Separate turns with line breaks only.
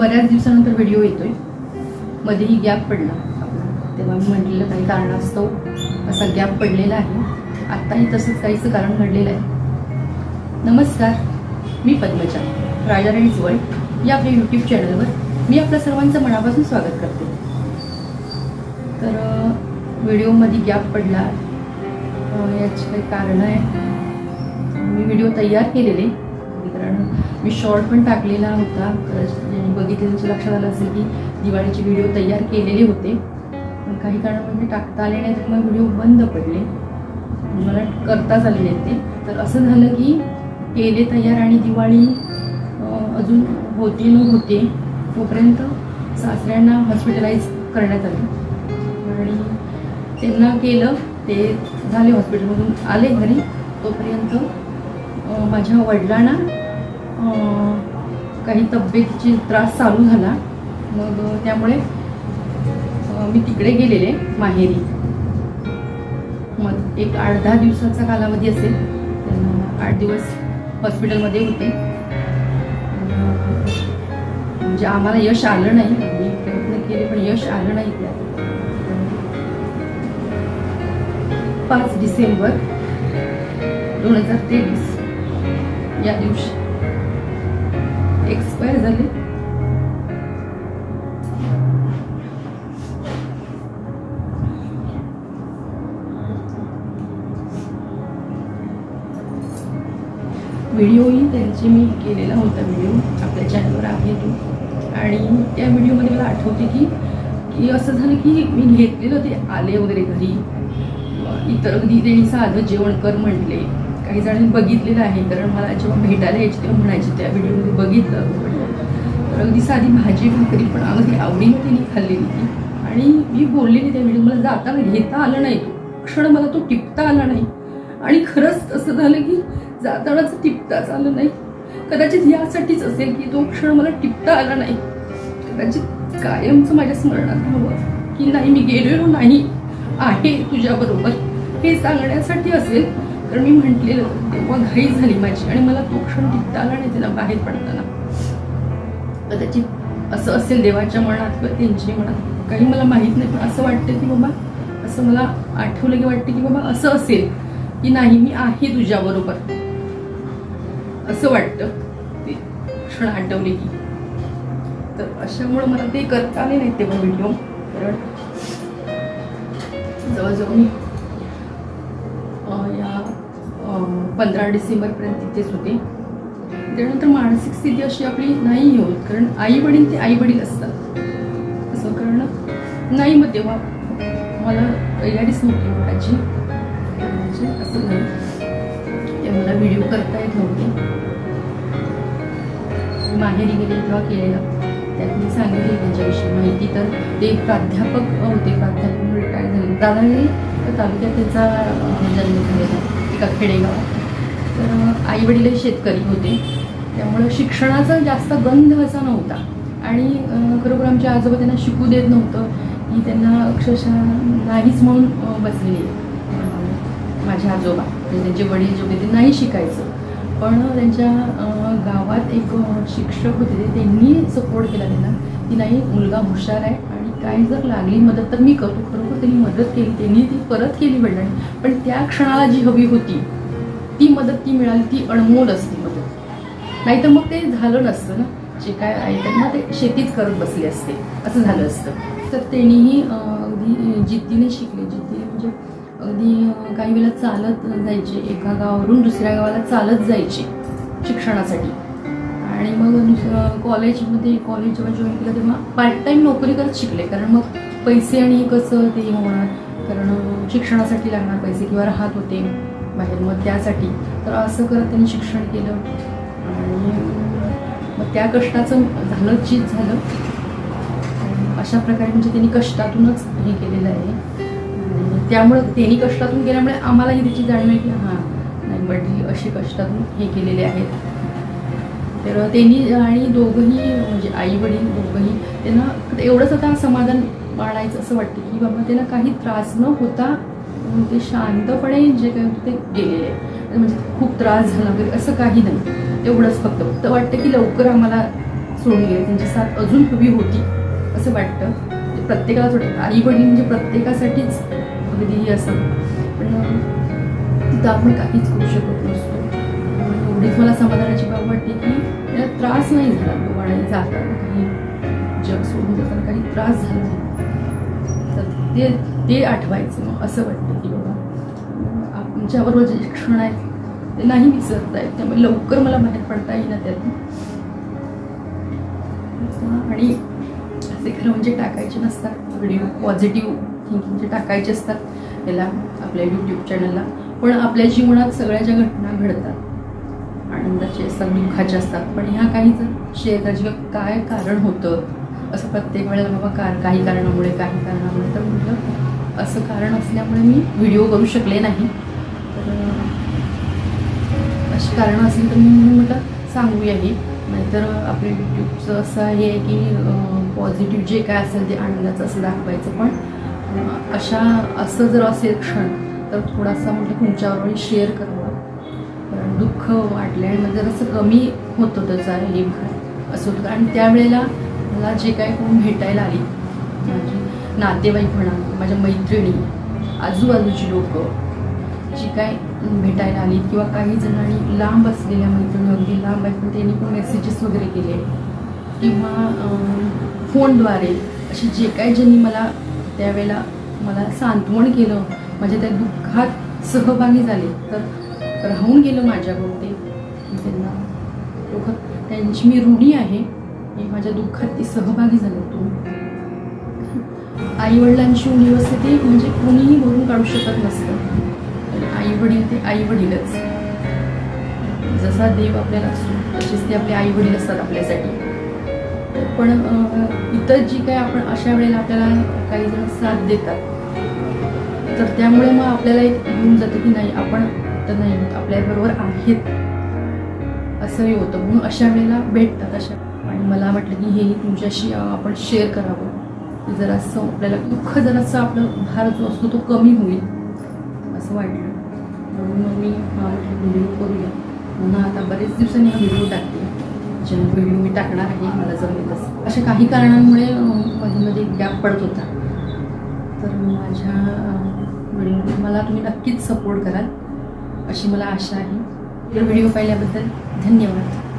बऱ्याच दिवसानंतर व्हिडिओ येतोय. मध्येही गॅप पडला. आपला तेव्हा मी म्हटलेलं काही कारणास्तव असा गॅप पडलेला आहे. आत्ताही तसंच काहीचं कारण घडलेलं आहे. नमस्कार मी पद्मजा राजाराणी वर्ल्ड या आपल्या यूट्यूब चॅनलवर मी आपल्या सर्वांचं मनापासून स्वागत करते. तर व्हिडिओमध्ये गॅप पडला. याची काही कारणं आहे मी व्हिडिओ तयार केलेले. कारण मी शॉर्ट पण टाकलेला होता. कदाचित ज्यांनी बघितले लक्षात आलं असेल की दिवाळीचे व्हिडिओ तयार केलेले होते. पण काही कारणामुळे टाकता आले नाही तर मग व्हिडिओ बंद पडले. मला करताच आले नाहीत ते. तर असं झालं की केले तयार आणि दिवाळी अजून होते न होते तोपर्यंत सासऱ्यांना हॉस्पिटलाइज करण्यात आलं. आणि त्यांना केलं ते झाले हॉस्पिटलमधून आले घरी. तोपर्यंत माझ्या वडिलांना काही तब्येतीची त्रास चालू झाला. मग त्यामुळे मी तिकडे गेलेले माहेरी. मग एक आठ दहा दिवसाचा कालावधी असेल आठ दिवस हॉस्पिटलमध्ये होते. म्हणजे आम्हाला यश आलं नाही. मी प्रयत्न केले पण यश आलं नाही त्यात पाच डिसेंबर दोन हजार तेवीस या दिवशी. एक्सपायर झाले. व्हिडिओही त्यांचे मी केलेला होता व्हिडिओ आपल्या चॅनलवर आहे तो. आणि त्या व्हिडिओमध्ये मला आठवते की की असं झालं की मी घेतलेलं ते आले वगैरे घरी. इतर अगदी त्यांनी साधं जेवण कर म्हटले. काही जणांनी बघितलेलं आहे. कारण मला जेव्हा भेटायला यायची तेव्हा म्हणायची त्या व्हिडिओमध्ये बघितलं. तर अगदी साधी भाजी भाकरी पण अगदी आवडीने त्यांनी खाल्लेली ती आणि मी बोललेली त्या व्हिडिओ मला जाताना घेता आलं नाही. क्षण मला तो टिपता आला नाही. आणि खरंच असं झालं की जातानाच टिपताच आलं नाही. कदाचित यासाठीच असेल की तो क्षण मला टिपता आला नाही. कदाचित कायमचं माझ्या स्मरणात हवं की नाही मी गेलेलो नाही आहे तुझ्याबरोबर. हे सांगण्यासाठी असेल तर मी म्हटलेलं तेव्हा घाई झाली माझी. आणि मला तो क्षण टिकता आला नाही त्याला बाहेर पडताना. कदाचित असं असेल देवाच्या मनात किंवा त्यांच्या मनात. काही मला माहीत नाही पण असं वाटतं की बाबा असं मला आठवलं की वाटतं की बाबा असं असेल की नाही मी आहे तुझ्याबरोबर असं वाटतं ते क्षण आठवले की. तर अशामुळं मला ते करता आले नाही तेव्हा व्हिडिओ कारण जवळजवळ मी अं, या पंधरा डिसेंबरपर्यंत तिथेच होते. त्यानंतर मानसिक स्थिती अशी आपली नाही होत कारण आई वडील ते आई वडील असतात. असं कारण नाही मग तेव्हा मला तयारीच नव्हती माझी म्हणजे असं झालं. ते मला व्हिडिओ करता येत नव्हते. माहेरी गेले तेव्हा केलेला. त्यात मी सांगितली त्यांच्याविषयी माहिती. तर ते प्राध्यापक होते. प्राध्यापक रिटायर झाले. दादाने तालुक्यात त्यांचा जन्म झालेला एका खेडेगावात. तर आई शेतकरी होते. त्यामुळं शिक्षणाचा जास्त गंध असा नव्हता. आणि खरोखर आमचे आजोबा त्यांना शिकू देत नव्हतं. मी त्यांना अक्षरशः नाहीच म्हणून बसलेली माझे आजोबा. म्हणजे त्यांचे वडील जे होते ते नाही शिकायचं. पण त्यांच्या गावात एक शिक्षक होते. ते त्यांनी सपोर्ट केला त्यांना. की नाही मुलगा हुशार आहे आणि काय जर लागली मदत तर मी करतो. खरोखर त्यांनी मदत केली. त्यांनी ती परत केली वडिलांनी. पण त्या क्षणाला जी हवी होती ती मदत ती मिळाली ती अनमोल असते मदत. नाहीतर मग ते झालं नसतं ना. जे काय आहे मग ते शेतीच करत बसले असते. असं झालं असतं. तर त्यांनीही अगदी जिद्दीने शिकले. जिद्दीने म्हणजे अगदी काही वेळेला चालत जायचे. एका गावावरून दुसऱ्या गावाला चालत जायचे शिक्षणासाठी. आणि मग दुसरं कॉलेजमध्ये कॉलेज जेव्हा जॉईन केलं तेव्हा पार्ट टाईम नोकरी करत शिकले. कारण मग पैसे आणि कसं ते होणार? कारण शिक्षणासाठी लागणार पैसे किंवा राहत होते. बाहेर. मग त्यासाठी तर असं करत त्यांनी शिक्षण केलं. आणि मग त्या कष्टाचं झालं चीज झालं. अशा प्रकारे म्हणजे त्यांनी कष्टातूनच हे केलेलं आहे. आणि त्यामुळं त्यांनी कष्टातून केल्यामुळे आम्हालाही त्याची जाणीव आहे की हां नाही वडील असे कष्टातून हे केलेले आहेत. तर त्यांनी आणि दोघंही म्हणजे आई वडील दोघंही त्यांना एवढंच आता समाधान वाढायचं असं वाटतं की बाबा त्यांना काही त्रास न होता ते शांतपणे जे काही होतं ते गेलेले म्हणजे खूप त्रास झाला वगैरे असं काही नाही. तेवढंच फक्त. फक्त वाटतं की लवकर आम्हाला सोडून गेले. त्यांची साथ अजून हवी होती असं वाटतं. ते प्रत्येकाला थोडं आई वडील म्हणजे प्रत्येकासाठीच अगदी असं. पण तिथं आपण काहीच करू शकत नसतो. एवढीच मला समाधानाची बाब वाटते की त्याला त्रास नाही झाला. तो जाताना काही जग सोडून जाताना काही त्रास झाला. नाही तर ते ते आठवायचं मग असं वाटतं की बाबा आमच्याबरोबर जे क्षण आहेत ते नाही विसरता येत. त्यामुळे लवकर मला बाहेर पडता येईना त्यातून. आणि असे खरं म्हणजे टाकायचे नसतात. व्हिडिओ पॉझिटिव्ह थिंकिंगचे टाकायचे असतात याला आपल्या यूट्यूब चॅनलला पण आपल्या जीवनात सगळ्या ज्या घटना घडतात. आनंदाचे असतात दुःखाचे असतात. पण ह्या काही जर शेअर करायचे किंवा काय कारण होतं? असं प्रत्येक वेळेला बाबा कार काही कारणामुळे काही कारणामुळे. तर म्हटलं असं कारण असल्यामुळे मी व्हिडिओ करू शकले नाही. तर अशी कारणं असेल तर मी म्हणून म्हटलं सांगूयाही नाहीतर आपल्या यूट्यूबचं असं हे आहे की पॉझिटिव्ह जे काय असेल ते आनंदाचं असं दाखवायचं पण. अशा असं जर असेल क्षण तर थोडासा म्हटलं तुमच्याबरोबर शेअर करावं. कारण दुःख वाटले आणि म्हणजे असं कमी होतं त्याचा हे असं होतं. आणि त्यावेळेला मला जे काय कोण भेटायला आली माझी नातेवाईक म्हणा माझ्या मैत्रिणी आजूबाजूची लोकं जी काय भेटायला आली किंवा काही जणांनी लांब असलेल्या मैत्रिणी अगदी लांब आहेत पण त्यांनी पण मेसेजेस वगैरे केले. किंवा फोनद्वारे असे जे काय ज्यांनी मला त्यावेळेला मला सांत्वन केलं माझ्या त्या दुःखात सहभागी झाले तर राहून गेलं माझ्याकडून ते त्यांना लोक त्यांची मी ऋणी आहे. मी माझ्या दुःखात ती सहभागी झाले होतो. आईवडिलांची उणीव असते ते म्हणजे कोणीही भरून काढू शकत नसतं. आई वडील ते आई वडीलच जसा देव आपल्याला असतो तसेच ते आपले आई वडील असतात आपल्यासाठी. पण इतर जी काय आपण अशा वेळेला आपल्याला काही जण साथ देतात तर त्यामुळे मग आपल्याला एक येऊन जातं की नाही आपण तर नाही आपल्याबरोबर आहेत. असंही होतं. म्हणून अशा वेळेला भेटतात अशा मला वाटलं की हे तुमच्याशी आपण शेअर करावं. की जरासं आपल्याला दुःख जरासं आपलं भार जो असतो तो कमी होईल असं वाटलं. म्हणून मग मी हा म्हटलं व्हिडिओ करूया. म्हणून आता बरेच दिवसांनी हा व्हिडिओ टाकते. ज्या व्हिडिओ मी टाकणार आहे मला जमेल असं अशा काही कारणांमुळे मध्येमध्ये मध्ये गॅप पडत होता. तर माझ्या व्हिडिओ मला तुम्ही नक्कीच सपोर्ट कराल अशी मला आशा आहे. व्हिडिओ पाहिल्याबद्दल धन्यवाद.